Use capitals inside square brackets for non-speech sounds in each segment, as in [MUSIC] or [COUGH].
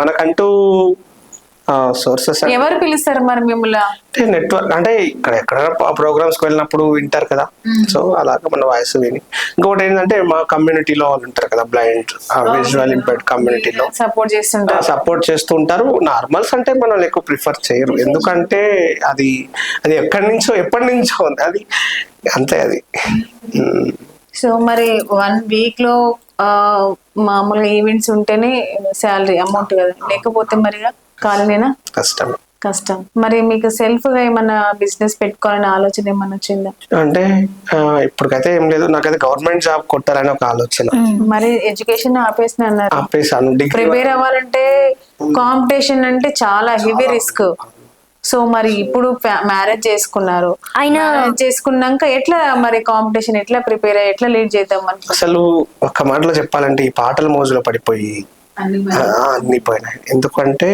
మనకంటూ సోర్సెస్ ఎవరు పిలుస్తారు మరి మిమ్మల్ని? అంటే నెట్వర్క్ అంటే ఇక్కడ ఎక్కడ ప్రోగ్రామ్స్ వెళ్ళినప్పుడు వింటారు కదా. సో అలాగా మన వాయిస్ విని. ఇంకొకటి ఏంటంటే మా కమ్యూనిటీలో వాళ్ళు ఉంటారు కదా బ్లైండ్ విజువల్ ఇంపైర్డ్ కమ్యూనిటీలో సపోర్ట్ చేస్తుంటారు. సపోర్ట్ చేస్తూ ఉంటారు. నార్మల్స్ అంటే మనం ఎక్కువ ప్రిఫర్ చేయరు. ఎందుకంటే అది అది ఎక్కడి నుంచో ఎప్పటి నుంచో ఉంది. అది అంతే అది. సో మరి వన్ వీక్లో మామూలుగా ఈవెంట్స్ ఉంటేనే శాలరీ అమౌంట్ కదా. లేకపోతే మరిగా ఖాళీనేనా? కష్టమే కష్టం. మరి మీకు సెల్ఫ్గా ఏమన్నా బిజినెస్ పెట్టుకోవాలనే ఆలోచన ఏమన్నా వచ్చిందా? అంటే ఇప్పటికైతే ఏం లేదు. నాకైతే గవర్నమెంట్ జాబ్ కొట్టాలని ఒక ఆలోచన. మరి ఎడ్యుకేషన్ ఆపేసిన అన్నారు. ఆపేసాను డిగ్రీ ప్రిపేర్ అవ్వాలంటే కాంపిటీషన్ అంటే చాలా హెవీ రిస్క్. సో మరి ఇప్పుడు మ్యారేజ్ చేసుకున్నారు. అయినా మ్యారేజ్ చేసుకున్నాక ఎట్లా మరి కాంపిటీషన్ ఎట్లా ప్రిపేర్ అయ్యి ఎట్లా లీడ్ చేద్దాం అసలు ఒక మాటలో చెప్పాలంటే ఈ పాటల మోజులో పడిపోయి ఆ, అన్ని పోయినాయి. ఎందుకంటే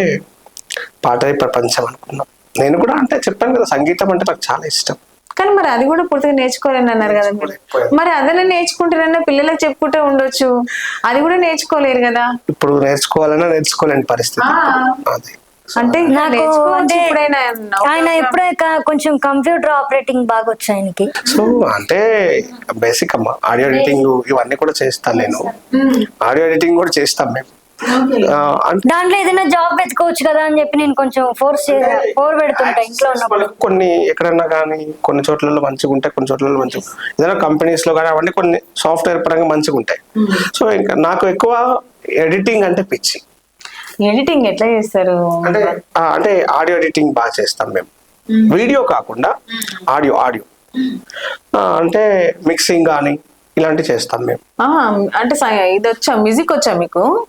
పాటలే ప్రపంచం అనుకున్నాం. నేను కూడా అంటే చెప్పాను కదా సంగీతం అంటే నాకు చాలా ఇష్టం. కానీ మరి అది కూడా పూర్తిగా నేర్చుకోలేని అన్నారు కదా మీరు. మరి అదనే నేర్చుకుంటారన్నా పిల్లలకు చెప్పుకుంటూ ఉండొచ్చు. అది కూడా నేర్చుకోలేరు కదా. ఇప్పుడు నేర్చుకోవాలన్నా నేర్చుకోలేని పరిస్థితి. అది. అంటే నాకు అంటే ఆయన ఇప్పుడే క- కొంచెం కంప్యూటర్ ఆపరేటింగ్ బాగా వచ్చు ఆయనకి. సో అంటే బేసిక్ అమ్మా ఆడియో ఎడిటింగ్ ఇవన్నీ కూడా చేస్తాను నేను. ఆడియో ఎడిటింగ్ కూడా చేస్తాం మేము. దాంట్లో ఏదైనా జాబ్ వెతుకోవచ్చు కదా అని చెప్పి నేను కొంచెం ఫోర్స్ ఫోర్ పెడుతుంటా ఇంట్లో ఉన్నప్పుడు. కొన్ని ఎక్కడన్నా కానీ కొన్ని చోట్లలో మంచిగా ఉంటాయి కొన్ని చోట్లలో మంచిగా ఏదైనా కంపెనీస్లో కానీ అవన్నీ కొన్ని సాఫ్ట్వేర్ పరంగా మంచిగా ఉంటాయి. సో ఇంకా నాకు ఎక్కువ ఎడిటింగ్ అంటే పిచ్చి. ఎడిటింగ్ ఎట్లా చేస్తారు? అంటే అంటే ఆడియో ఎడిటింగ్ బాగా చేస్తాం మేము. వీడియో కాకుండా ఆడియో ఆడియో. అంటే మిక్సింగ్ కానీ ఇలాంటివి చేస్తాం మేము. ఆ, అంటే స- ఇది వచ్చా మ్యూజిక్ వచ్చా మీకు?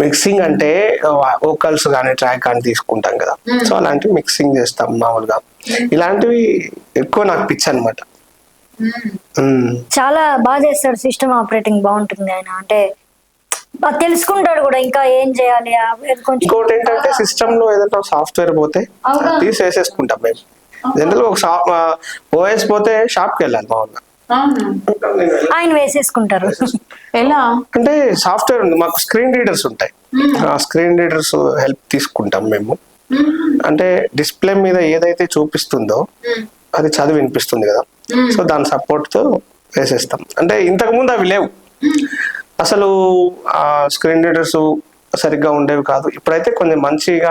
మిక్సింగ్ అంటే వోకల్స్ కానీ ట్రాక్ కానీ తీసుకుంటాం కదా. సో అలాంటివి మిక్సింగ్ చేస్తాం మామూలుగా. ఇలాంటివి ఎక్కువ నాకు పిచ్చి అనమాట చాలా బాగా చేస్తాడు సిస్టమ్ ఆపరేటింగ్. బాగుంటుంది ఆయన. అంటే తెలుసుకుంటాడు కూడా ఇంకా ఏం చేయాలి ఇంకోటి ఏంటంటే సిస్టమ్లో ఏదైనా సాఫ్ట్వేర్ పోతే తీసి వేసేసుకుంటాం మేము. జనరల్ ఒక షాప్ ఓఎస్ పోతే షాప్కి వెళ్ళాలి మామూలుగా. ఆయన వేసేసుకుంటారు. ఎలా? అంటే సాఫ్ట్వేర్ ఉంది మాకు స్క్రీన్ రీడర్స్ ఉంటాయి. ఆ స్క్రీన్ రీడర్స్ హెల్ప్ తీసుకుంటాం మేము. అంటే డిస్ప్లే మీద ఏదైతే చూపిస్తుందో అది చదివి వినిపిస్తుంది కదా సో దాని సపోర్ట్తో వేసేస్తాం. అంటే ఇంతకు ముందు అవి లేవు. అసలు ఆ స్క్రీన్ రీడర్స్ సరిగ్గా ఉండేవి కాదు. ఇప్పుడైతే కొంచెం మంచిగా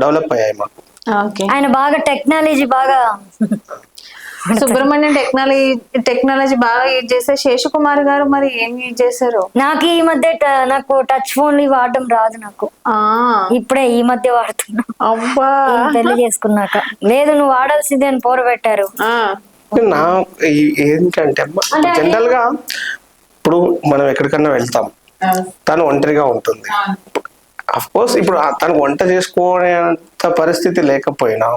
డెవలప్ అయ్యాయి మాకు. ఓకే. ఆయన బాగా టెక్నాలజీ బాగా [LAUGHS] సుబ్రహ్మణ్యం టెక్నాలజీ టెక్నాలజీ బాగా యూజ్ చేస్తే శేషకుమార్ గారు మరి ఏం యూజ్ చేశారు? నాకు ఈ మధ్య నాకు టచ్ ఫోన్లు వాడడం రాదు నాకు. ఆ. ఇప్పుడే ఈ మధ్య వాడుతున్నా. అబ్బా. పెళ్ళి చేసుకున్నాక లేదు నువ్వు వాడాల్సిందే అని పోర పెట్టారు ఆ, నా ఏంటంటే జనరల్గా ఇప్పుడు మనం ఎక్కడికన్నా వెళ్తాం. తను ఒంటరిగా ఉంటుంది. అఫ్ కోర్స్ ఇప్పుడు తను వంట చేసుకునేంత పరిస్థితి లేకపోయినా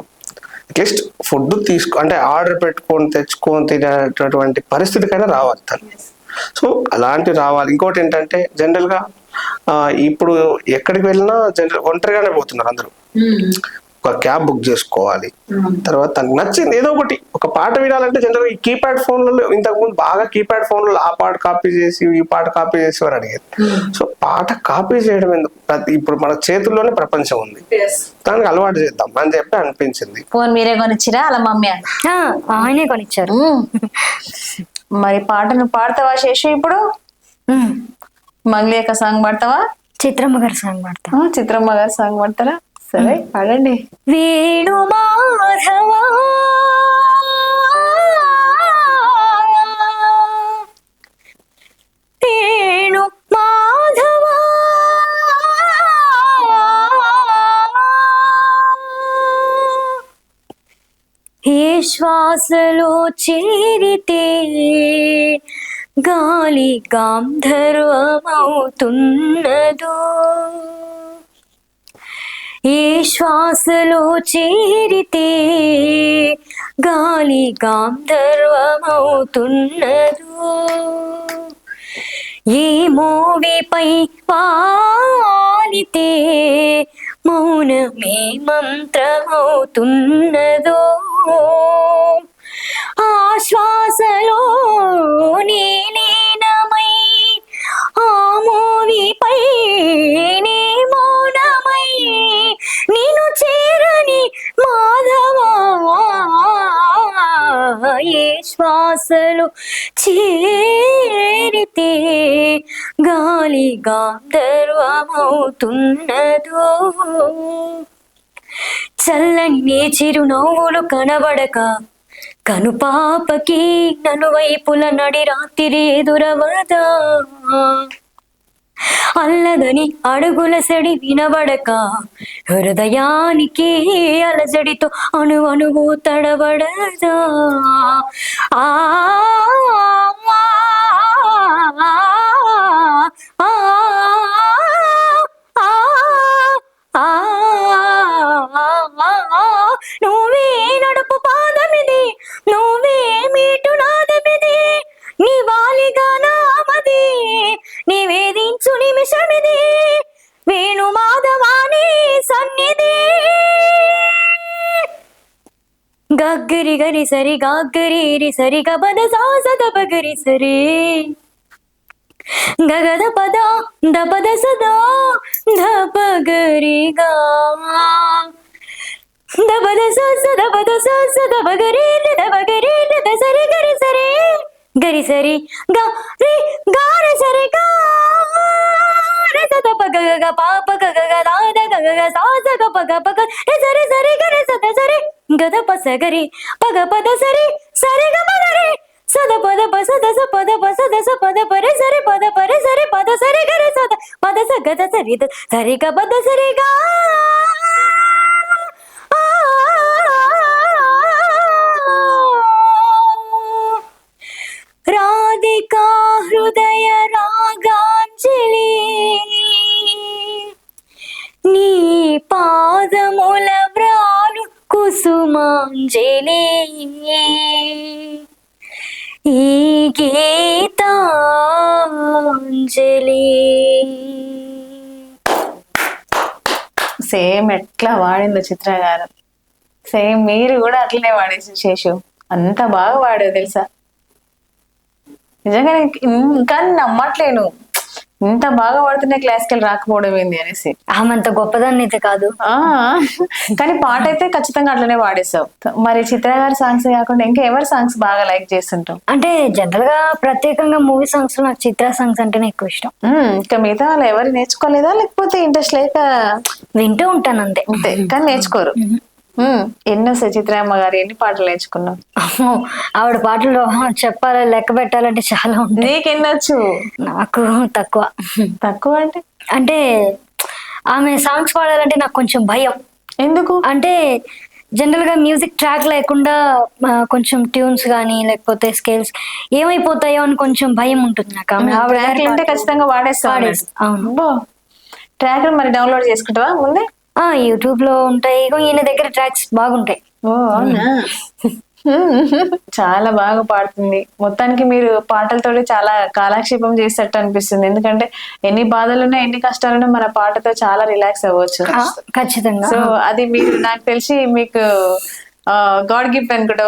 అట్లీస్ట్ ఫుడ్ తీసుకో అంటే ఆర్డర్ పెట్టుకొని తెచ్చుకొని తినేటటువంటి పరిస్థితికైనా రావాలి తను. సో అలాంటి రావాలి. ఇంకోటి ఏంటంటే జనరల్గా ఆ, ఇప్పుడు ఎక్కడికి వెళ్ళినా జనరల్ ఒంటరిగానే పోతున్నారు అందరూ. ఒక క్యాబ్ బుక్ చేసుకోవాలి. తర్వాత తనకు నచ్చింది ఏదో ఒకటి. ఒక పాట వినాలంటే జనరల్ ఈ కీప్యాడ్ ఫోన్లలో ఇంతకు ముందు బాగా కీప్యాడ్ ఫోన్లలో ఆ పాట కాపీ చేసి ఈ పాట కాపీ చేసి వారు అడిగేది సో పాట కాపీ చేయడం ఎందుకు? ప్రతి ఇప్పుడు మన చేతుల్లోనే ప్రపంచం ఉంది. దానికి అలవాటు చేద్దాం. అని చెప్పి అనిపించింది. ఫోన్ మీరే కొనిచ్చిరా? అలా మమ్మీ ఆ, ఆయనే కొనిచ్చారు. మరి పాటను పాడతావా శేషు ఇప్పుడు? ఉమ్. మంగ్లేక సాంగ్ పాడతావా? చిత్రమ్మ గారి సాంగ్ పాడతా. ఆ, చిత్రమ్మ గారు సాంగ్ పాడతారా? సరే పాడండి వేణు మాధవా వేణు మాధవా ఏ శ్వాసలో చేరితే గాలి గాంధర్వమవుతున్నదో ఏ శ్వాసలో చేరితే గాలి గాంధర్వమవుతున్నదో? ఏ మోవిపై పాలితే మౌనమే మంత్రమవుతున్నదో? ఆ చేరితే గాలి గాంధర్వమవుతున్నదో చల్లని నీ చిరునవ్వులు కనబడక కనుపాపకి నలువైపుల నడి రాత్రి ఎదురవదా. అల్లదని అడుగుల సడి వినబడక హృదయానికి అలజడితో అణు అణువు తడబడదా ఆ నువ్వే నడుపు పాదమిది నువ్వు నిమిషమిది. వేణు మాధవాని సన్నిధి. గగ్గరి గరి సరి గగ్గరి రి సరి గబద సాస బగరి సరి. గగద పద దపద సదా దపగరిగా దబద స దపద స దపగరి దబగరి దసరి గరి సరి. గరి సరి గా రి గారి సరి గా రి సద పగ గ పాప గ గ గ దాద గ గ గ సా స గ పగ పగ రి సరి సరి గరి సద సరి గద ప స గరి పగ పద సరి సరి గ పద రి సద పద ప సద స పద ప సద స పద ప రి సరి పద ప రి సరి పద సరి గరి సద పద స గద సరి ద సరి గ పద సరి గా రాధికా ఈ గీతాంజలి. సేమ్ ఎట్లా వాడిందో చిత్ర గారు. సేమ్ మీరు కూడా అట్లనే వాడేసి శేషు. అంత బాగా వాడావు తెలుసా? నిజంగా ఇంకా నమ్మట్లేను. ఇంత బాగా వాడుతున్న క్లాసికల్ రాకపోవడం ఏంది అనేసి. ఆమెంత గొప్పదాన్ని అయితే కాదు. ఆ. కానీ పాట అయితే ఖచ్చితంగా అట్లనే వాడేసావు మరి చిత్ర గారి సాంగ్స్ కాకుండా ఇంకా ఎవరి సాంగ్స్ బాగా లైక్ చేస్తుంటావు అంటే జనరల్గా ప్రత్యేకంగా మూవీ సాంగ్స్ నాకు చిత్ర సాంగ్స్ అంటేనే ఎక్కువ ఇష్టం. ఇంకా మిగతా వాళ్ళు ఎవరు నేర్చుకోలేదా? లేకపోతే ఇంట్రెస్ట్ లేక వింటూ ఉంటాను అంతే. అంతే. కానీ నేర్చుకోరు. ఎన్నో చిత్రమ్మ గారు ఎన్ని పాటలు నేర్చుకున్నావు అమ్మో ఆవిడ పాటలు చెప్పాలి లెక్క పెట్టాలంటే చాలా ఉంటాయి. నీకెన్నొచ్చు? నాకు తక్కువ. తక్కువ అంటే? అంటే ఆమె సాంగ్స్ పాడాలంటే నాకు కొంచెం భయం. ఎందుకు? అంటే జనరల్గా మ్యూజిక్ ట్రాక్ లేకుండా కొంచెం ట్యూన్స్ కానీ లేకపోతే స్కేల్స్ ఏమైపోతాయో అని కొంచెం భయం ఉంటుంది నాకు. ఆమె ఆవిడ. ఖచ్చితంగా వాడేస్తా, అవును. ట్రాక్ మరి డౌన్లోడ్ చేసుకుంటావా ముందే? ఆ యూట్యూబ్లో ఉంటాయి. ఇగో ఈయన దగ్గర ట్రాక్స్ బాగుంటాయి. ఓ అవునా? చాలా బాగా పాడుతుంది. మొత్తానికి మీరు పాటలతో చాలా కాలక్షేపం చేసేటట్టు అనిపిస్తుంది. ఎందుకంటే ఎన్ని బాధలున్నా ఎన్ని కష్టాలున్నా మన పాటతో చాలా రిలాక్స్ అవ్వచ్చు. ఖచ్చితంగా. సో అది మీరు నాకు తెలిసి మీకు గాడ్ గిఫ్ట్ అనుకుంటా.